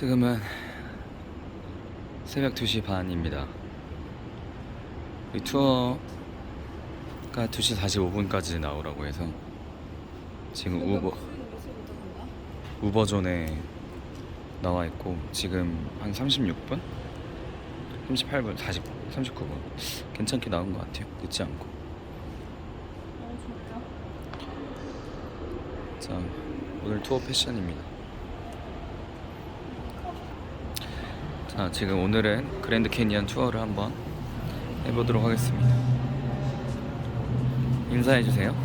지금은 새벽 2시 반입니다. 이 투어가 2시 45분까지 나오라고 해서 지금 우버 우버존에 나와 있고 지금 한 36분? 38분, 40, 39분 괜찮게 나온 것 같아요. 늦지 않고. 자 오늘 투어 패션입니다. 자 지금 오늘은 그랜드 캐니언 투어를 한번 해보도록 하겠습니다. 인사해 주세요.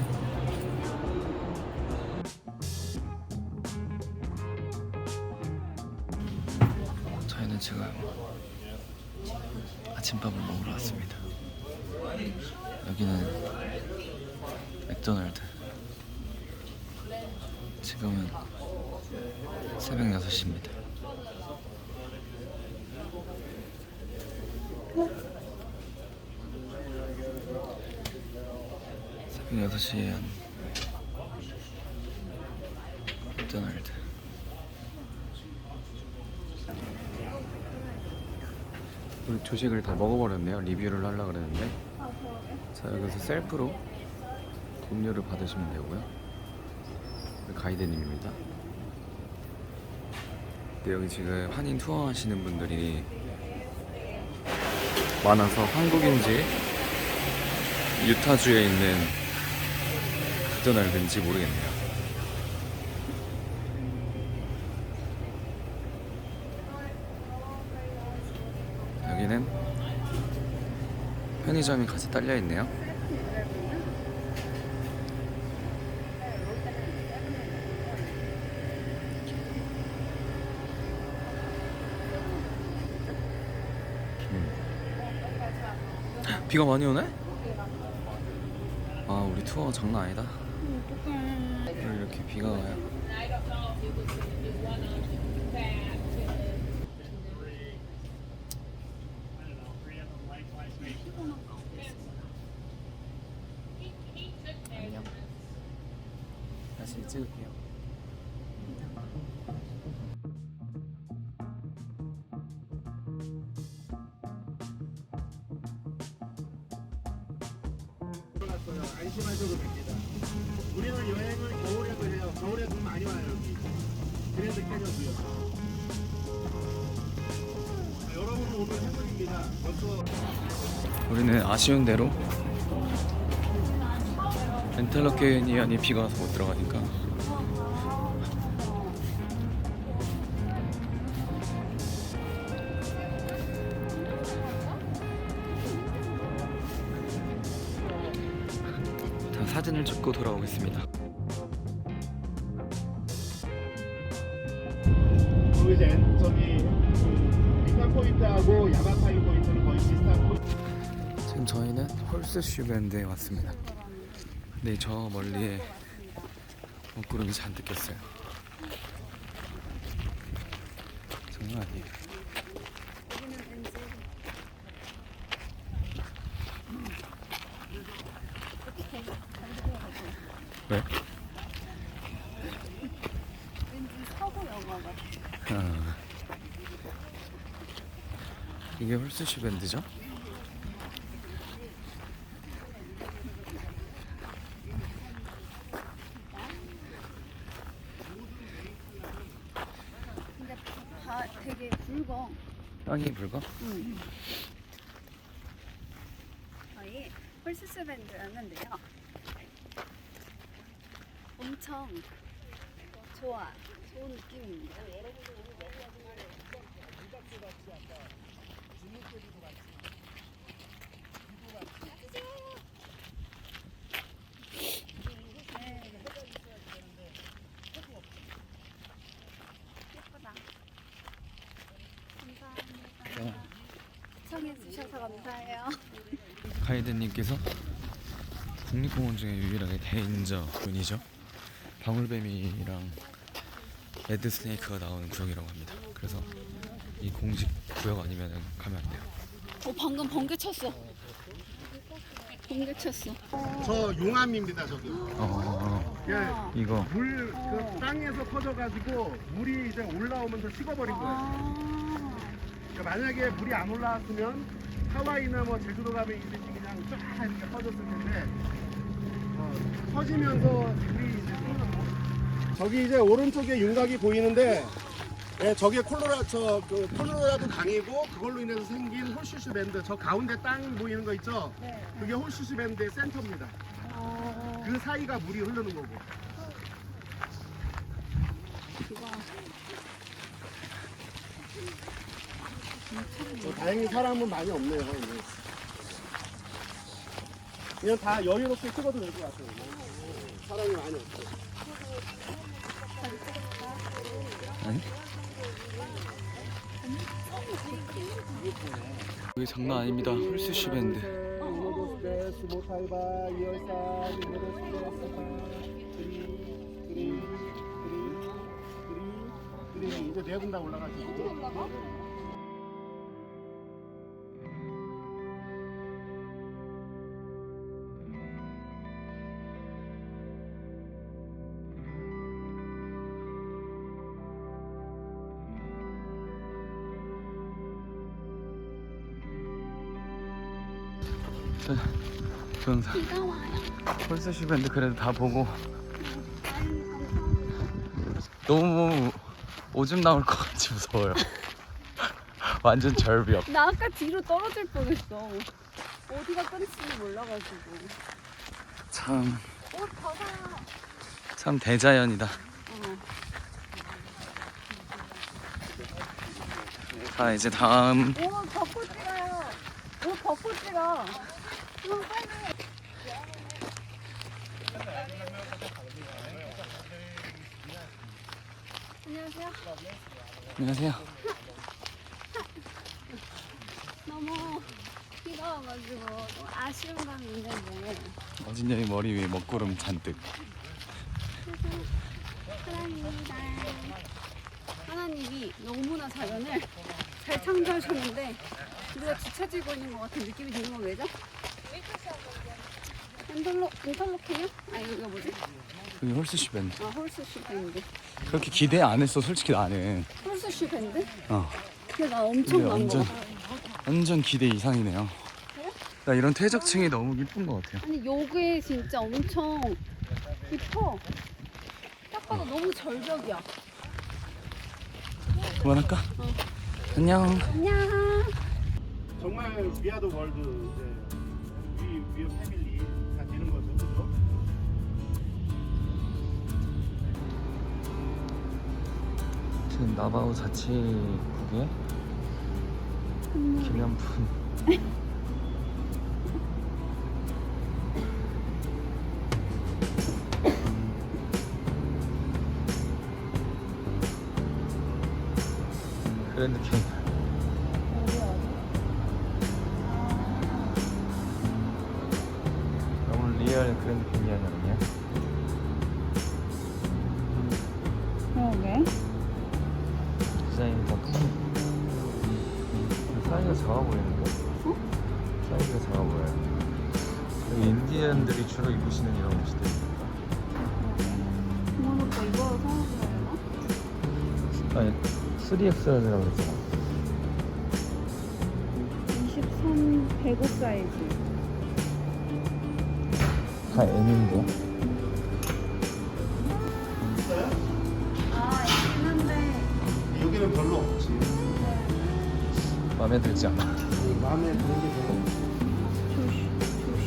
저희는 지금 아침밥을 먹으러 왔습니다. 여기는 맥도날드. 지금은 새벽 6시입니다. 새벽 6시에 한 맥도날드. 우리 조식을 다 먹어버렸네요. 리뷰를 하려고 그랬는데. 자, 여기서 셀프로 음료를 받으시면 되고요. 가이드님입니다. 근데 여기 지금 한인 투어 하시는 분들이 많아서 한국인지 유타주에 있는 맥도날드인지 모르겠네요. 여기는 편의점이 같이 딸려 있네요. 비가 많이 오네? 아 우리 투어 장난 아니다. 오늘 이렇게 비가 와요. 안녕. 다시 찍을게요. 우리는 아쉬운 대로 렌탈러 캐니언이 비가 와서 못 들어가니까 다 사진을 찍고 돌아오겠습니다. 그 저기 그 빅한 포인트하고 야마 지금 저희는 홀스슈 밴드에 왔습니다. 근데 저 멀리에 먹구름이 잔뜩 꼈어요. 장난 아니에요. 왜? 왠지 서구 영화 같아. 아, 이게 홀스슈 밴드죠? 굵어. 땅이 붉어? 응. 저희 홀스스 밴드였는데요. 엄청 좋아. 좋은 느낌입니다. 네. 예쁘다. 감사합니다. 시청해주셔서 감사해요. 가이드님께서 국립공원 중에 유일하게 대인저 군이죠. 방울뱀이랑 레드 스네이크가 나오는 구역이라고 합니다. 그래서 이 공식 구역 아니면 가면 안 돼요. 어, 방금 번개 쳤어. 공개 쳤어. 저 용암입니다 저기. 어, 예. 이거 물, 그 땅에서 퍼져가지고 물이 이제 올라오면서 식어버린 거예요. 아. 그러니까 만약에 물이 안 올라왔으면 하와이나 뭐 제주도 가면 이제 그냥 쫙 이렇게 퍼졌을 텐데 어, 퍼지면서 물이 이제. 저기 이제 오른쪽에 윤곽이 보이는데 예, 저게 콜로라 저그 콜로라도 강이고 그걸로 인해서 생긴 홀슈슈 밴드 저 가운데 땅 보이는 거 있죠? 네. 그게 홀슈슈 밴드의 센터입니다. 어. 그 사이가 물이 흐르는 거고. 이거. 어, 다행히 사람은 많이 없네요. 오늘. 그냥 다 여유롭게 찍어도 될 것 같아요. 사람이 많이 없어요. 아니? 여기 장난 아닙니다. 홀스시 밴드. 이제 네분 다 올라가시 고. 동영상. 비가 와요. 홀스시 밴드 그래도 다 보고 감사합니다. 너무 오줌 나올 것 같이 무서워요. 완전 절벽. 나 아까 뒤로 떨어질 뻔했어. 어디가 끊을지 몰라가지고. 참, 옷 벗어요. 참 대자연이다. 어. 자, 이제 다음. 옷 빨리. 안녕하세요. 안녕하세요. 너무 비가 와가지고 좀 아쉬운 감이 있는데 어진영이 머리 위에 먹구름 잔뜩. 사랑입니다. 하나님이 너무나 자연을 잘 창조하셨는데 우리가 뒤처지고 있는 것 같은 느낌이 드는 건 왜죠? 인터로, 인터로케요? 아 이거 뭐지? 여기 홀스시 밴드. 아 홀스슈 밴드 그렇게 기대 안 했어, 솔직히 나는. 홀스슈 밴드? 어. 근데 나 엄청 근데 완전 기대 이상이네요. 나 이런 퇴적층이 너무 이쁜 것 같아요. 아니 요게 진짜 엄청 깊어 딱 봐도 너무 절벽이야 그만할까? 어. 안녕. 안녕 정말 위아더 월드 이제 위 위어 패밀리가 되는 거죠, 그죠? 지금 나바우 자치국의 기념품. 그랜드 캐 3XL이라고 그랬잖아. 23 105 사이즈 다 M인데. 아 있긴 한데 여기는 별로 없지. 마음에 들지 않아. 마음에 드는 게 별로 없지.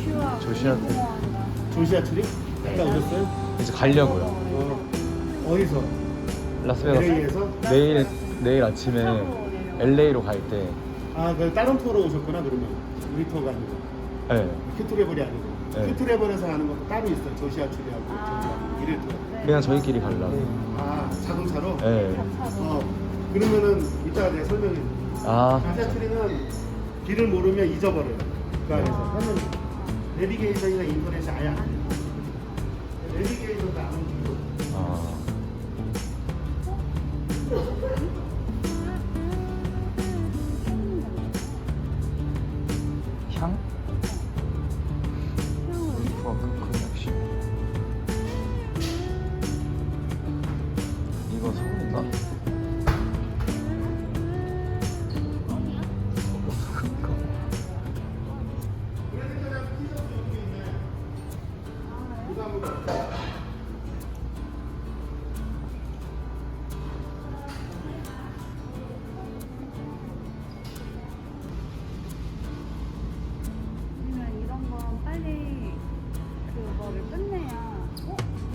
조슈아 조슈아 때. 공원이다. 조시아 트리? 갔다 오셨어요? 이제 가려고요. 어. 어디서? 라스베가스. LA에서? 내일 내일 아침에. LA로 갈 때. 아, 그 다른 투어로 오셨구나 그러면. 우리 투어가 아니고. 네. 큐트레블이 아니고. 네. 큐트레블에서 하는 것도 따로 있어요. 조시아 트리하고 아. 투어. 네. 그냥 저희끼리 가려고. 아, 자동차로? 네. 어. 그러면은 이따가 내가 설명해 줄게. 아. 조시아 트리는 길을 모르면 잊어버려요. 그 안에서. 아. 하면 내비게이션이나 인터넷이 아예 안 돼요. 내비게이션도 안 움직이고. 아.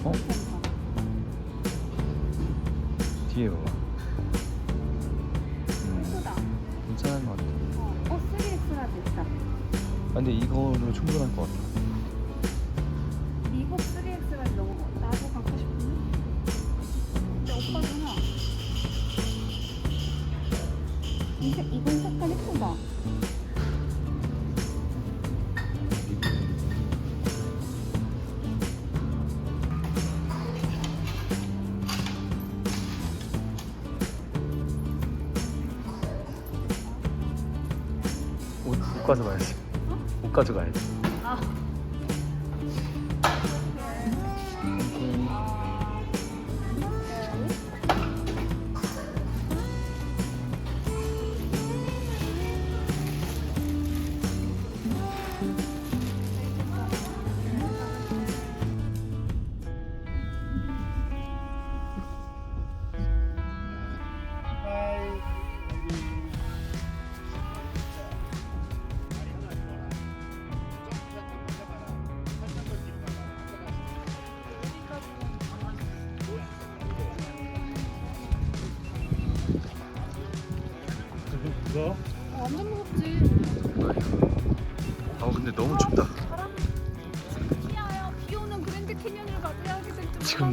어? 뒤에 봐봐. 음, 괜찮은 것 같아. 어, 3X라도 있다. 아, 근데 이거로 충분할 것 같아.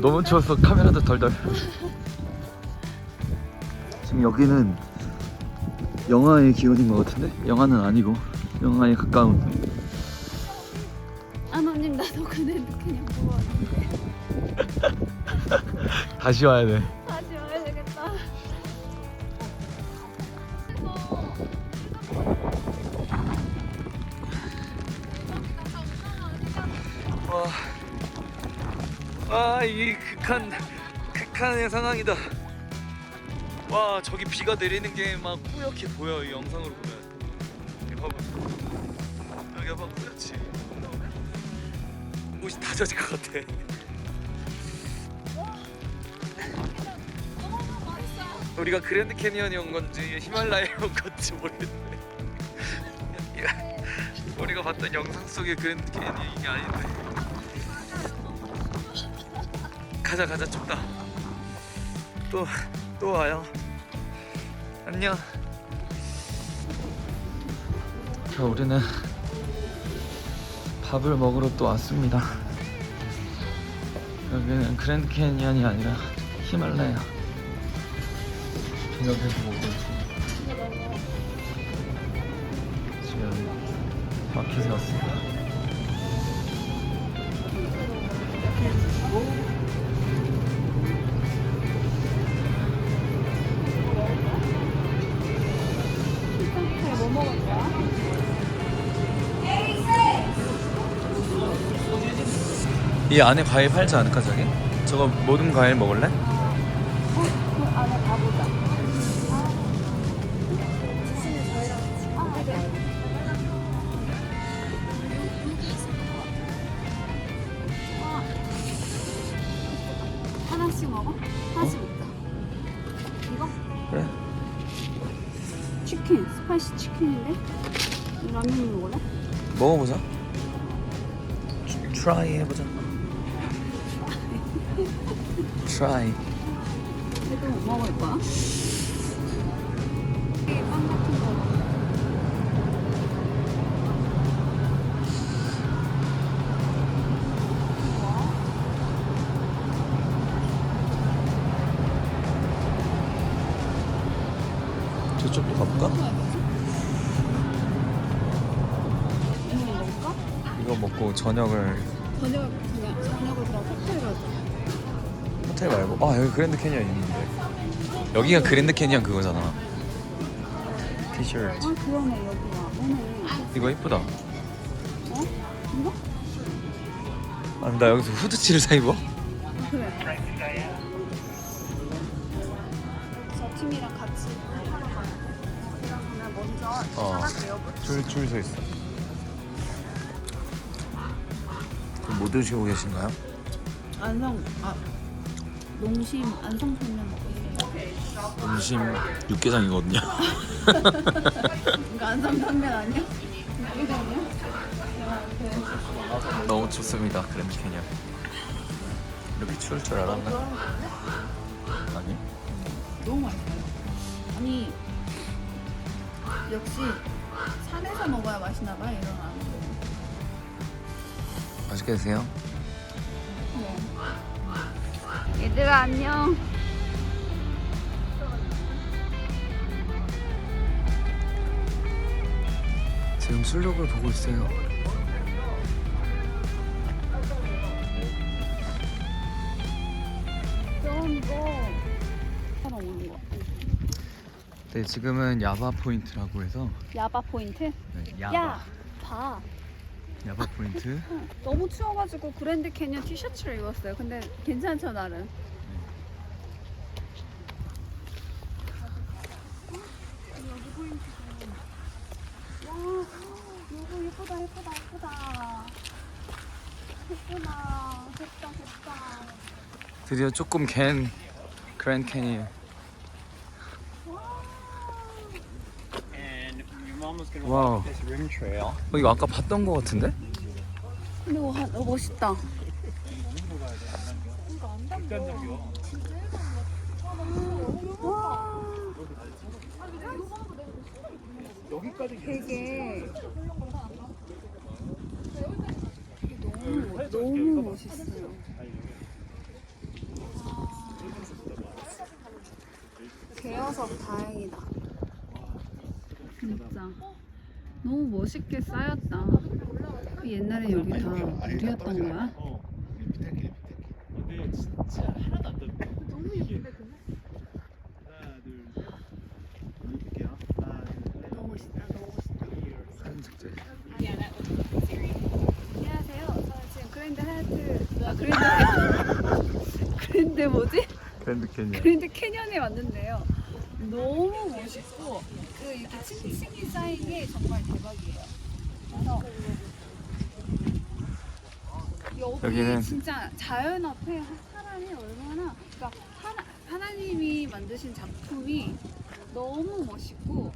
지금 너무 추워서 카메라도 덜덜. 지금 여기는 영하의 기온인 것 같은데? 영하는 아니고 영하에 가까운. 아노님 나도 캐년 보러 왔는데 다시 와야 돼. 극한 극한의 상황이다. 와, 저기 비가 내리는 게 막 뿌옇게 보여 이 영상으로 보면. 봐봐. 여기 봐봐 뿌옇지. 옷이 다 젖을 것 같아. 우리가 그랜드 캐니언이 온 건지 히말라야에 온 건지 모르겠네. 우리가 봤던 영상 속의 그랜드 캐니언이 아닌데. 가자 가자 춥다. 또 또 와요. 안녕. 자 우리는 밥을 먹으러 또 왔습니다. 여기는 그랜드 캐니언이 아니라 히말라야. 저녁에서 먹고 있습니다. 지금 마켓에 왔습니다. 이 안에 과일 팔지 않을까 저기? 저거 모든 과일 먹을래? 그 안에 가보자. 저쪽도 가볼까? 이거 먹고 저녁을 저녁 그냥 저녁을 그냥 호텔 가자. 호텔 말고 아 여기 그랜드 캐니언 있는데 여기가 그랜드 캐니언 그거잖아. 티셔츠. 아 그러네 여기가 오늘 이거 이쁘다. 어? 이거? 아니 나 여기서 후드티를 사 입어? 어. 찾아줘요. 줄줄 서 있어. 그럼 뭐 드시고 계신가요? 안성 아 농심 안성탕면 먹고 있어요. 점심 육개장이거든요. 이거 안성탕면 아니야? 너무 춥습니다 그랜드 캐니언. 이렇게 추울 줄 알았나? 아니? 너무 맛있어요. 아니 역시 산에서 먹어야 맛있나 봐 이런 라면. 맛있게 드세요. 네. 얘들아 안녕. 지금 술록을 보고 있어요. 좋은 네, 지금은 야바 포인트라고 해서 야바 포인트? 네, 야바. 야, 봐. 야바 포인트. 너무 추워가지고 그랜드 캐년 티셔츠를 입었어요. 근데 괜찮죠 나름. 여기 포인트. 와, 이거 예쁘다 예쁘다 예쁘다. 예쁘다 됐다 됐다. 드디어 조금 갠 그랜드 캐니언. Trail. 어, 이거 아까 봤던 거 같은데? 근데 와, 너 멋있다. 와. 되게 너무 너무 멋있어요. 개어서 다행이다. 진짜 너무 멋있게 쌓였다. 그 옛날에 여기 다 물이었던 거야? 근데 진짜 하나도 안 떴네. 너무 예쁜데 근데? 하나 둘 셋. 볼게요. 하나 둘 셋. 너무 멋있다. 너무 멋있다. 사진 찍자. 안녕하세요. 저는 지금 그랜드 하얏트 아 그랜드 그랜드 뭐지? 그랜드 캐니언. 그랜드 캐년에 왔는데요. 너무 층층이 정말 대박이에요. 그래서 여기 여기는- 진짜 자연 앞에 사람이 얼마나 그러니까 하나, 하나님이 만드신 작품이 너무 멋있고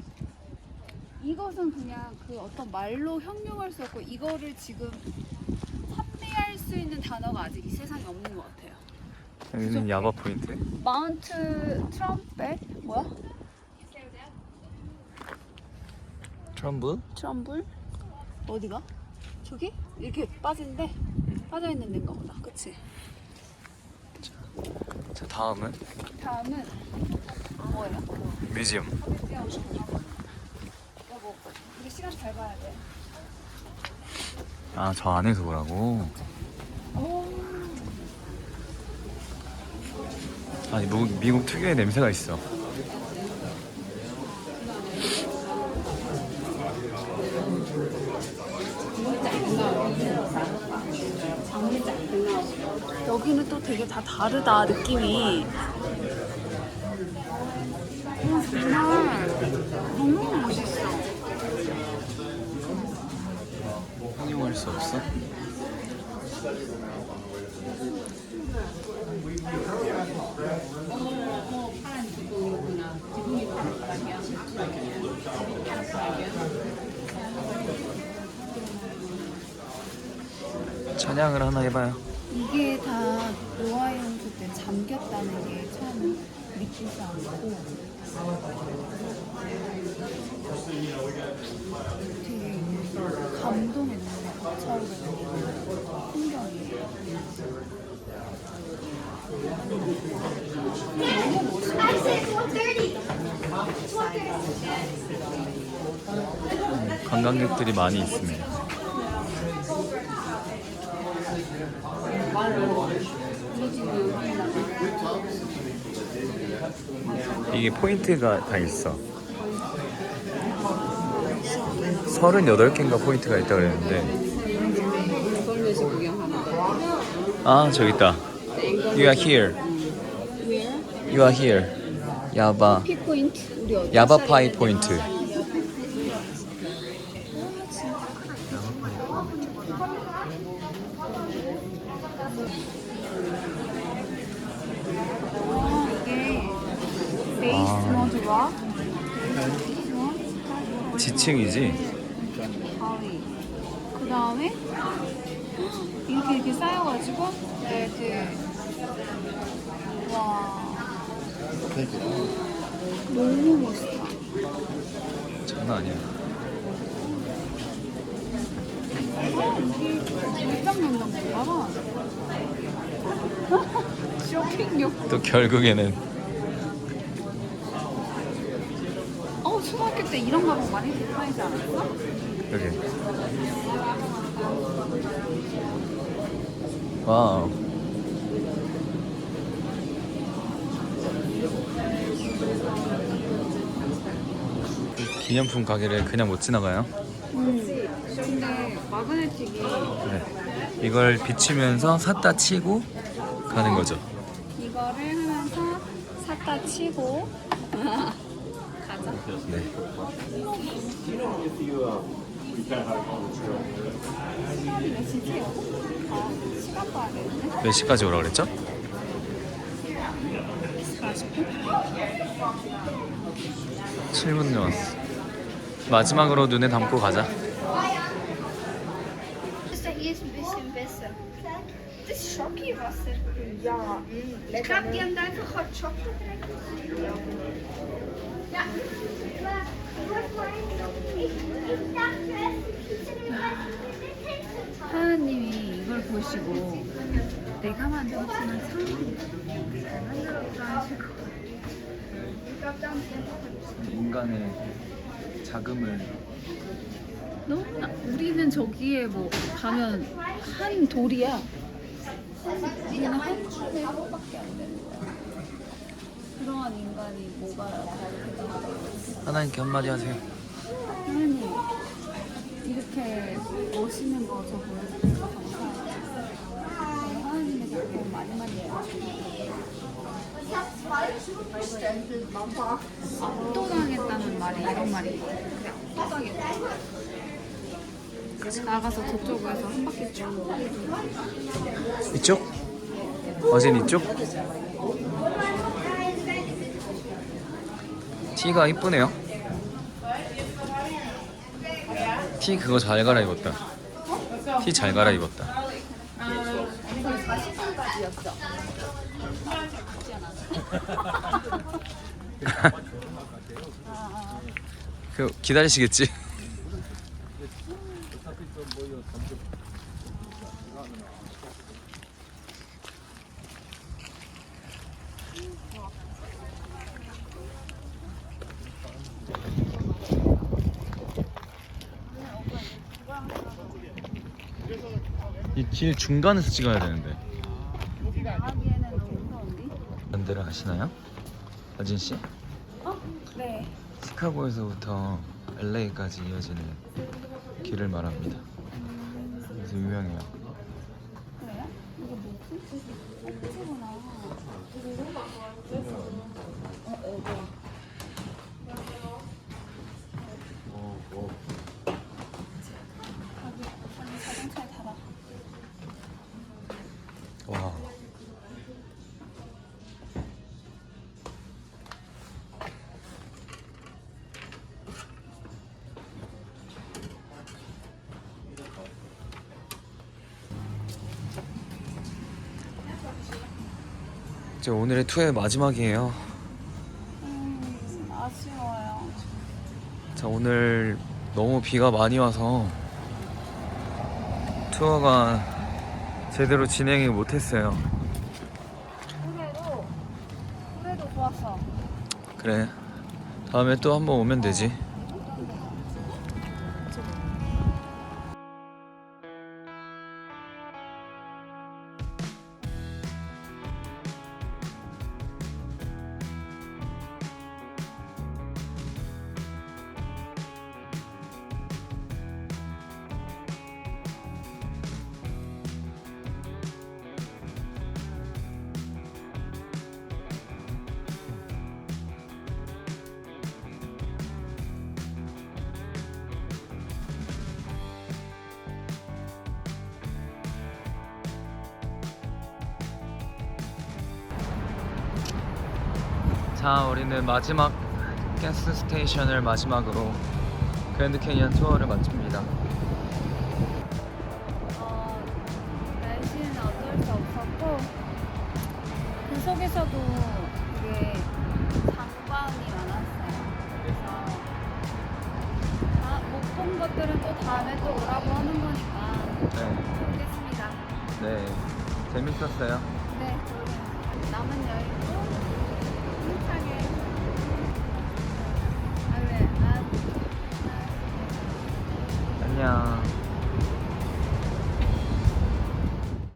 이것은 그냥 그 어떤 말로 형용할 수 없고 이거를 지금 판매할 수 있는 단어가 아직 이 세상에 없는 것 같아요. 여기는 야바 포인트. 마운트 트럼펫 뭐야? 트럼블? 트럼블 어디가? 저기 이렇게 빠진데 빠져 있는 데인가 보다. 그치? 자, 다음은 다음은 뭐예요? 뮤지엄. 여보, 우리 시간 잘 봐야 돼. 아, 저 안에서 보라고. 아니, 뭐, 미국 특유의 냄새가 있어. 여기는 또 되게 다 다르다 느낌이. 오 정말 너무 멋있어. 형용할 수 없어? 찬양을 하나 해봐요. 이게 다 노아 용수 때 잠겼다는 게 참 믿기지 않고 되게 감동의 눈물이 벅차오르는 풍경이에요. 관광객들이 많이 있습니다. 이게 포인트가 다 있어. 38개인가 포인트가 있다고 그랬는데. 아, 저기 있다. You are here. You are here. 야바. 야바파이 포인트. 락, 베이스먼트 지층이지? 바위. 그 다음에 이렇게 이렇게 쌓여가지고 레드. 와. 너무 멋있다. 장난 아니야. 일장 논다 쇼핑욕. 또 결국에는 어 초등학교 때 이런 가방 많이 다니지 않았어? 여기. 와우. 이 기념품 가게를 그냥 못 지나가요. 응. 근데 마그네틱이 네. 이걸 비추면서 샀다 치고 가는 거죠. 이거를 하면서 샀다 치고. 네. 시간이 몇 시지요? 아 시간 봐야겠네. 몇 시까지 오라 그랬죠? 40분? 7분 남았어. 마지막으로 눈에 담고 가자. jetzt ein bisschen besser. Das ist Schockiwasser. Ja, ich glaube, die haben da einfach Hot Chocolate rein. Ja. Ich, ich dachte, es ist ein 하나님이 이걸 보시고 내가 만들었지만 참잘 만들었다 하실 것 같아요. 인간의 자금을 너무나 우리는 저기에 뭐 가면 한 돌이야. 우리는 한 칸에 하나밖에 안 거야. 그러한 인간이 뭐가. 하나님께 한마디 하세요. 하나님 이렇게 멋있는 거 저 보여주셔서 하나님에게 많이 많이 압도당했다는 말이 이런 말이 압도당했다. 나가서 저쪽에서 한 바퀴 쭉 이쪽? 어젠 이쪽? 티가 이쁘네요. 티 그거 잘 갈아입었다. 티 잘 갈아입었다. 저희 40분까지였죠. 그 기다리시겠지? 이 길 중간에서 찍어야 되는데. 반대를 하시나요? 아진 씨? 어? 네. 시카고에서부터 LA까지 이어지는 길을 말합니다. 그래서 유명해요. 그래요? 이거 뭐지? 꼭지구나. 어, 어머. 자 이제 오늘의 투어의 마지막이에요. 음, 아쉬워요. 자 오늘 너무 비가 많이 와서 투어가 제대로 진행이 못했어요. 그래도, 그래도 좋았어. 그래 다음에 또 한 번 오면 되지. 자, 우리는 마지막 가스 스테이션을 마지막으로 그랜드 캐니언 투어를 마칩니다.